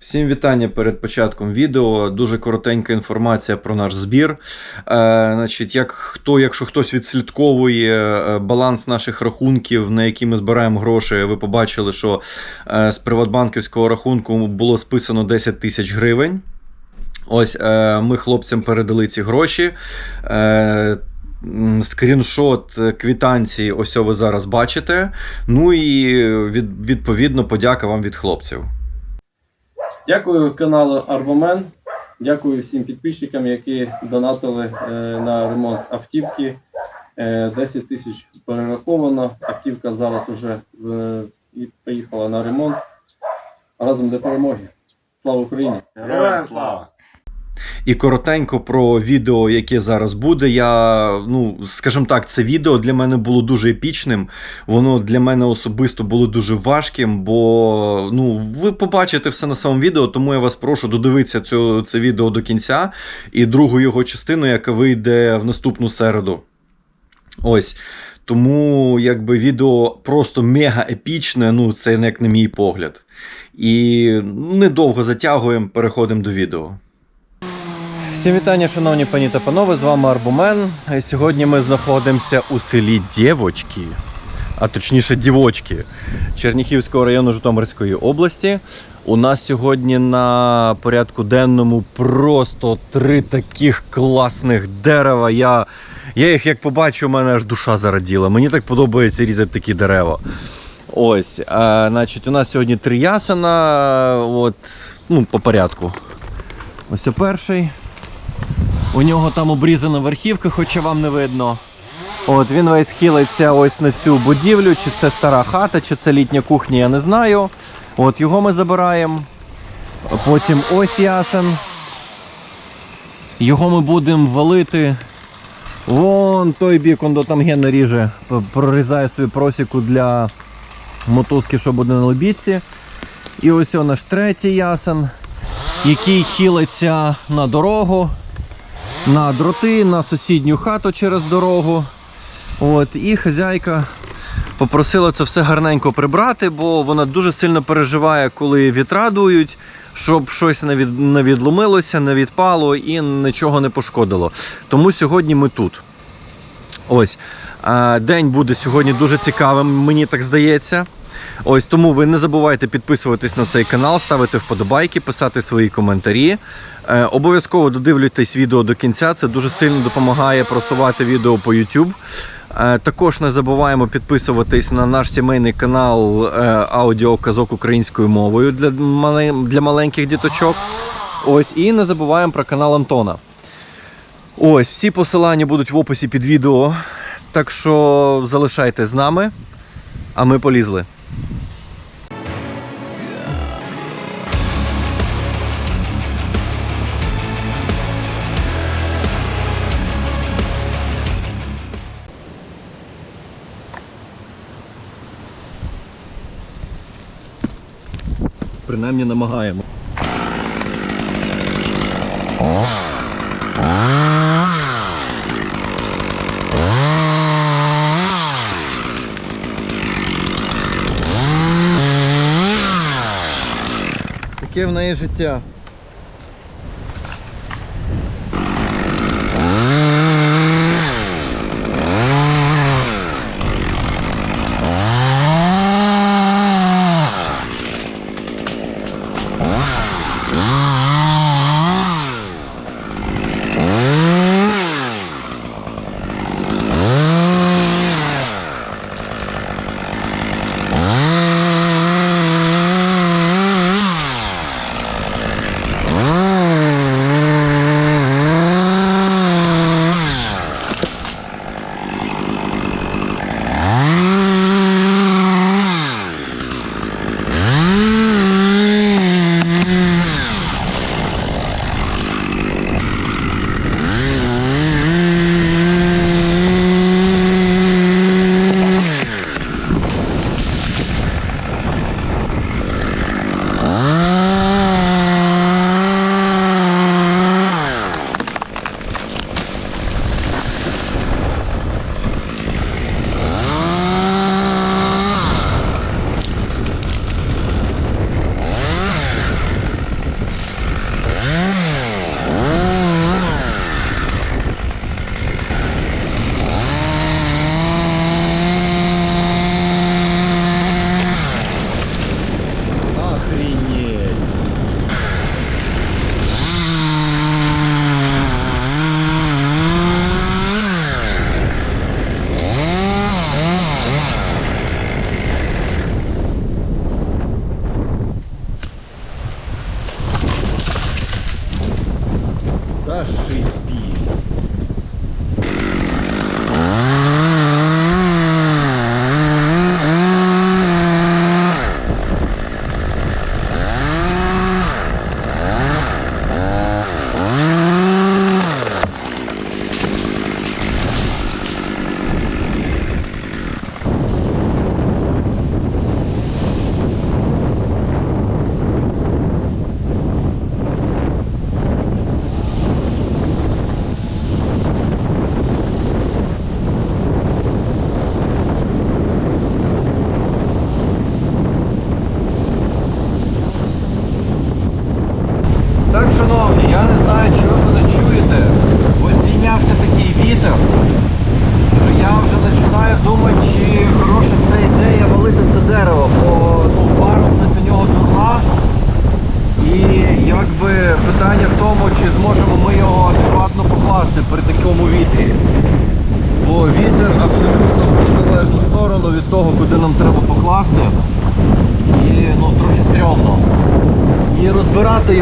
Всім вітання перед початком відео. Дуже коротенька інформація про наш збір. Е, значить, як хто, якщо хтось відслідковує е, баланс наших рахунків, на які ми збираємо гроші, ви побачили, що е, з приватбанківського рахунку було списано 10 тисяч гривень. Ось е, ми хлопцям передали ці гроші. Е, Скріншот е, квитанції, ось ви зараз бачите. Ну і від, відповідно подяка вам від хлопців. Дякую каналу Арбомен. Дякую всім підписчикам, які донатили е, на ремонт автівки. Е, 10 тисяч перераховано. Автівка зараз вже е, поїхала на ремонт. Разом до перемоги. Слава Україні! Героям слава! І коротенько про відео, яке зараз буде. Я, ну, скажімо так, це відео для мене було дуже епічним. Воно для мене особисто було дуже важким, бо ну, ви побачите все на самому відео, тому я вас прошу додивитися цю, це відео до кінця і другу його частину, яка вийде в наступну середу. Ось. Тому якби відео просто мега епічне, ну це як на мій погляд. І недовго затягуємо, переходимо до відео. Всім вітання, шановні пані та панове, з вами Арбумен. Сьогодні ми знаходимося у селі Дєвочки, а точніше Дівочки Черніхівського району Житомирської області. У нас сьогодні на порядку денному просто три таких класних дерева. Я, я їх як побачу, у мене аж душа зараділа. Мені так подобається різати такі дерева. Ось, а, значить, у нас сьогодні три ясена. От, ну, по порядку. Ось перший. У нього там обрізана верхівка, хоча вам не видно. От він весь хилиться ось на цю будівлю, чи це стара хата, чи це літня кухня, я не знаю. От його ми забираємо. Потім ось ясен. Його ми будемо валити. Вон той бік, он до там ріже, прорізає свою просіку для мотузки, що буде на лебідці. І ось наш третій ясен, який хилиться на дорогу на дроти, на сусідню хату через дорогу. От, і хазяйка попросила це все гарненько прибрати, бо вона дуже сильно переживає, коли вітра дують, щоб щось не, від, не відломилося, не відпало і нічого не пошкодило. Тому сьогодні ми тут. Ось. День буде сьогодні дуже цікавим, мені так здається. Ось тому ви не забувайте підписуватись на цей канал, ставити вподобайки, писати свої коментарі. Е, обов'язково додивлюйтесь відео до кінця, це дуже сильно допомагає просувати відео по YouTube. Е, також не забуваємо підписуватись на наш сімейний канал е, аудіоказок українською мовою для, для маленьких діточок. Ось і не забуваємо про канал Антона. Ось всі посилання будуть в описі під відео. Так що залишайтесь з нами, а ми полізли. Принаймні намагаємо. Таке в неї життя.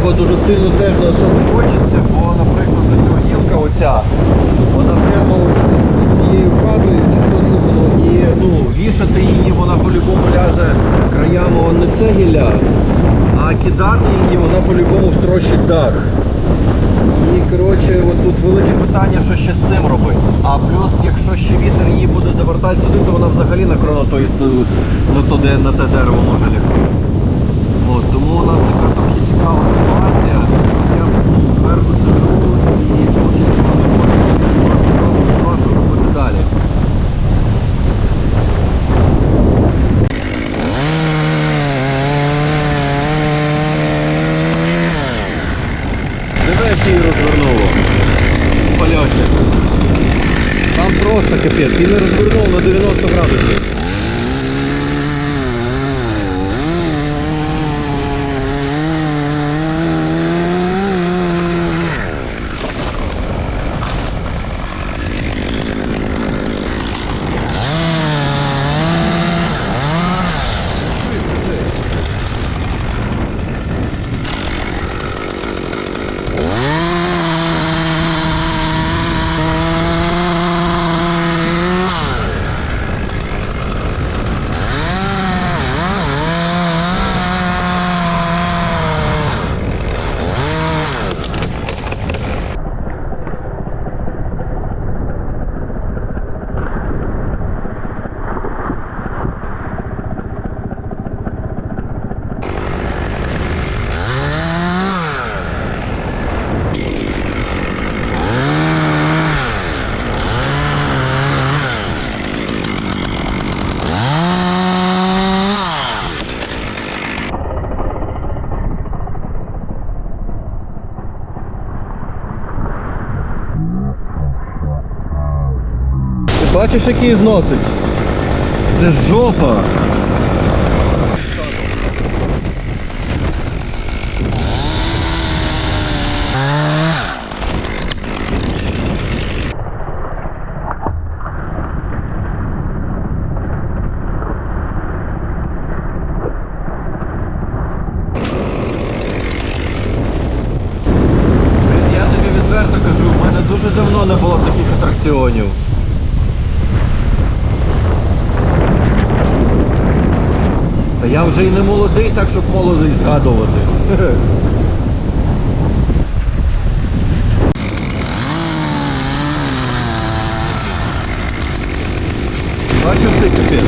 Його дуже сильно теж не особо хочеться, бо, наприклад, ось ця гілка оця, вона прямо цією хатою, чи що і ну, вішати її, вона по-любому ляже краями не це гілля, а кидати її, вона по-любому втрощить дах. І коротше, от тут велике питання, що ще з цим робити. А плюс, якщо ще вітер її буде завертати сюди, то вона взагалі на кроно то, на, то, на те дерево може лягти. Тому у нас така цікава ситуація. Я зверху сижу і поки що не можу що робити далі. Її розвернуло. в Там просто капець, він не розвернув на 90 градусів. Ти бачиш, який зносить? Це жопа. Дуже давно не було таких атракціонів. Та я вже і не молодий, так щоб молодий згадувати. Бачив цей капець?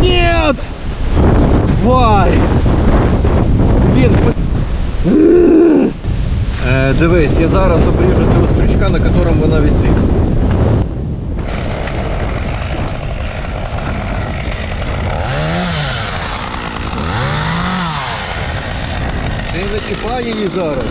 Нет! Тварь! Блін, Е, дивись, я зараз обріжу цього стрючка, на якому вона висить. Ти не чіпай її зараз.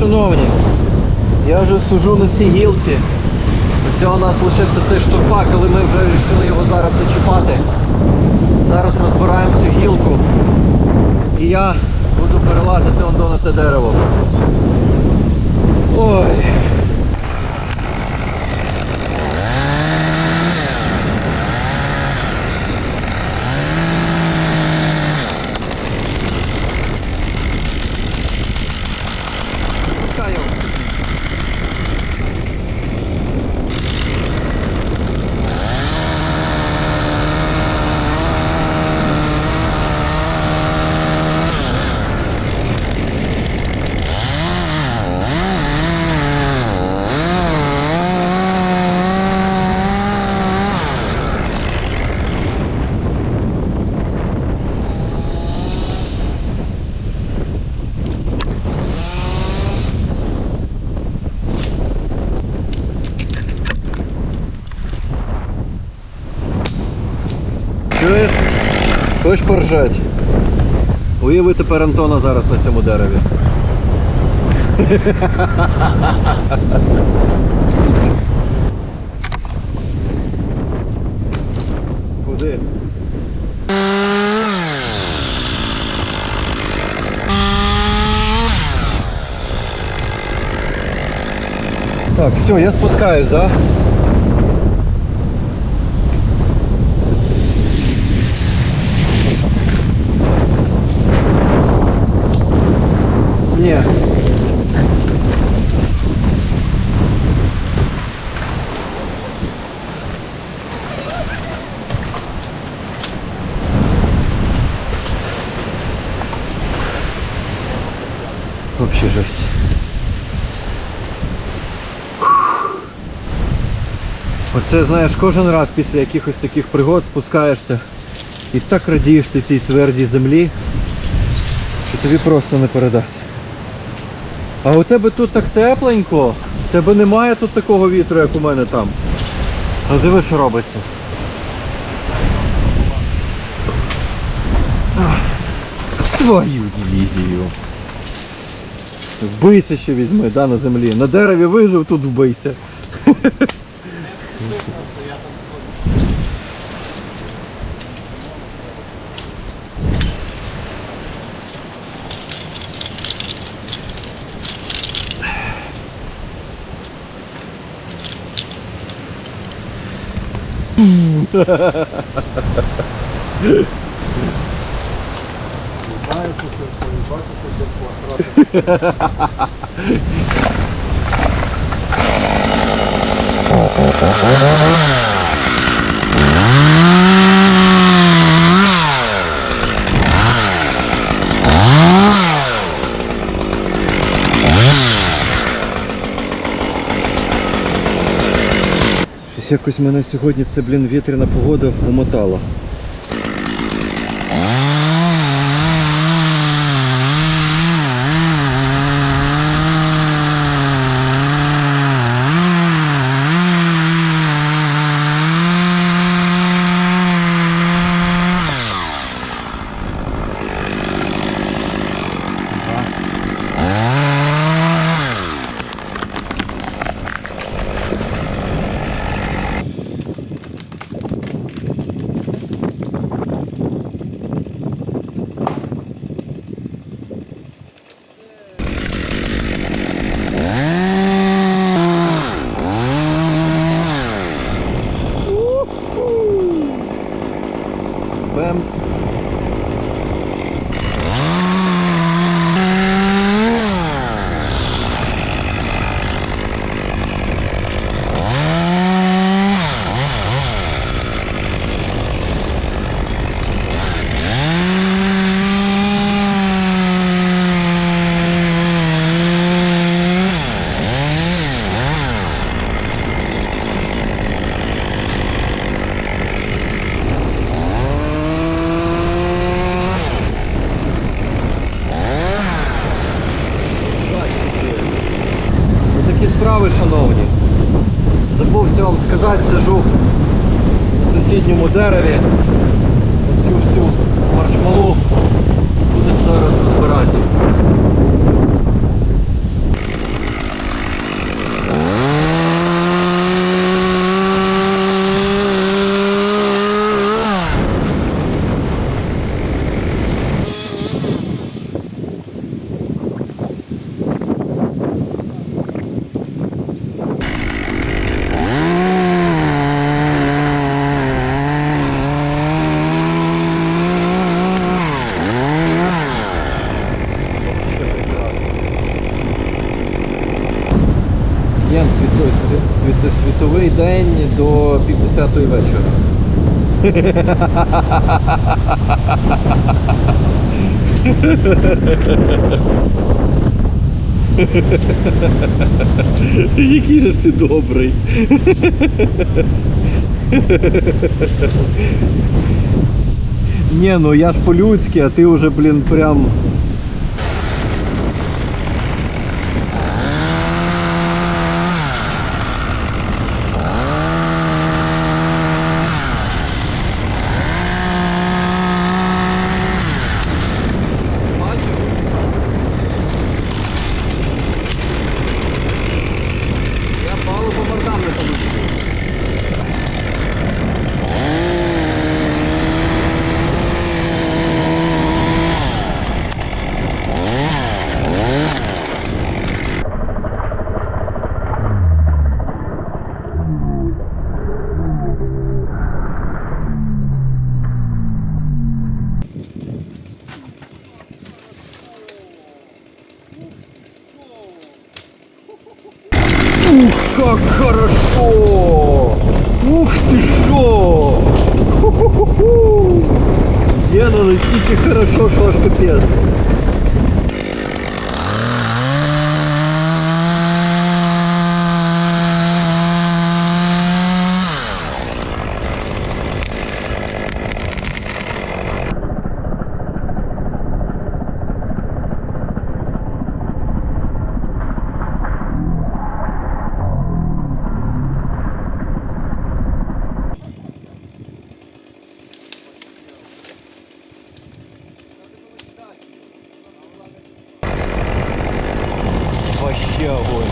Шановні, я вже сужу на цій гілці. Ось у нас лишився цей штурпак, але ми вже вирішили його зараз не чіпати. Зараз розбираємо цю гілку. І я буду перелазити он до на те дерево. Ой. Поржать? Уяви тепер Антона зараз на цьому дереві. Куди? Так, все, я спускаюсь, да? Не. Вообще жесть. Оце знаєш, кожен раз після якихось таких пригод спускаєшся і так радієш ти цій твердій землі, що тобі просто не передати. А у тебе тут так тепленько, тебе немає тут такого вітру, як у мене там. А диви, що робиться. Твою дивізію. Вбийся ще візьми, да, на землі. На дереві вижив, тут вбийся. Знаєте, що ви бачите, де квадрат. Oh, oh, oh, oh, oh. Якось мене сьогодні це, блін, вітряна погода умотала. Сусідньому дереві. Півдесятої вечора. Який же ж ти добрий. Ні, ну я ж по-людськи, а ти вже, блін, прям. Я балу по мордам не получил. Ух, как хорошо! Ух ты шо! Ху-ху-ху-ху! она? настільки хорошо, что аж. Вообще огонь.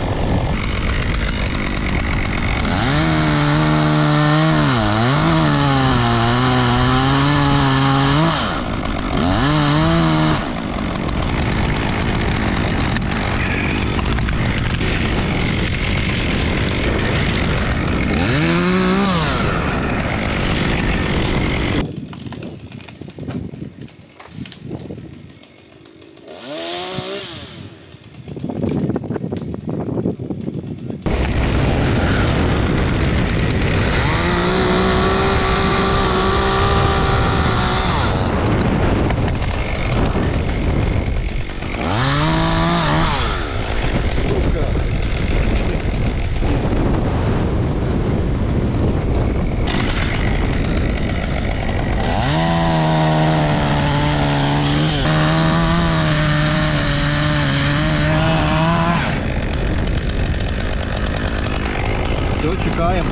Все, чекаємо.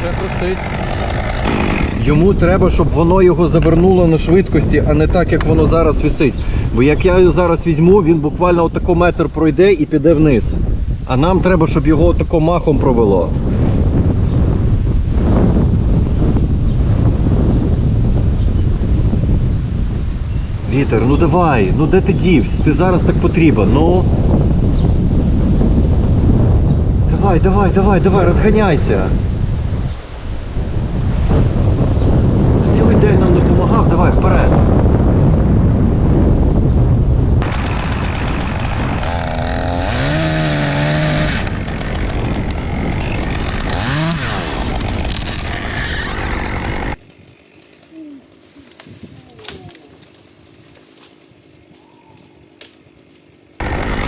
Ще хрустить. Йому треба, щоб воно його завернуло на швидкості, а не так, як воно зараз висить. Бо як я його зараз візьму, він буквально отако метр пройде і піде вниз. А нам треба, щоб його отако махом провело. Вітер, ну давай, ну де ти дівсь? Ти зараз так потрібен, ну. Давай, давай, давай, давай, розганяйся. Цілий день нам допомагав, давай вперед.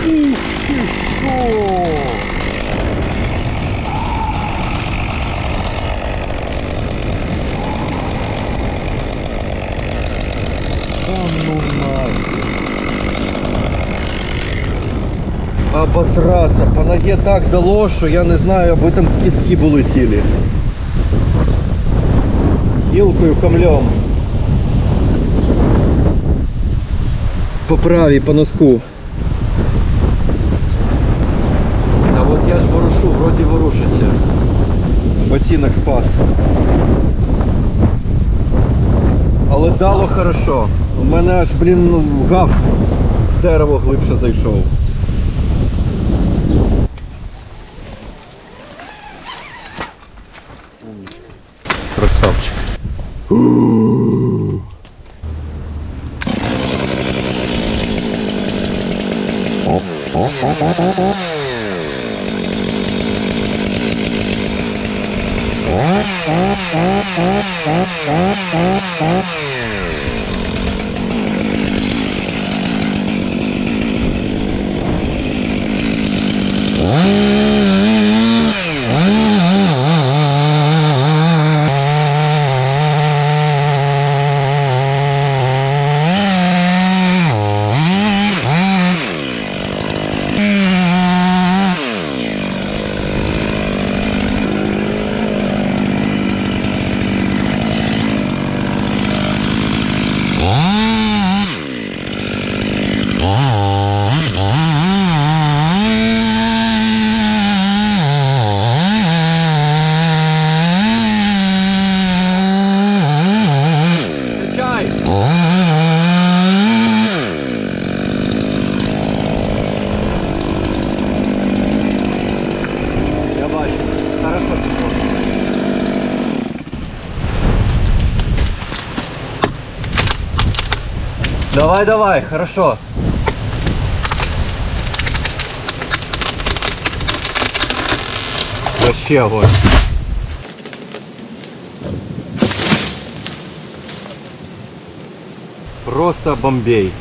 Ух ти що! Сраться, по ноге так дало, що я не знаю, аби там кістки були цілі. Гілкою камлем. По правій, по носку. Та от я ж ворушу, вроді ворушиться. Ботинок спас. Але дало хорошо. У мене аж, блін, ну, гав в дерево глибше зайшов. Dobrze. Uuu. O, o, o, o, o. O, o, o, o, o, o, o. Давай, давай, хорошо. Вообще огонь. Просто бомбей.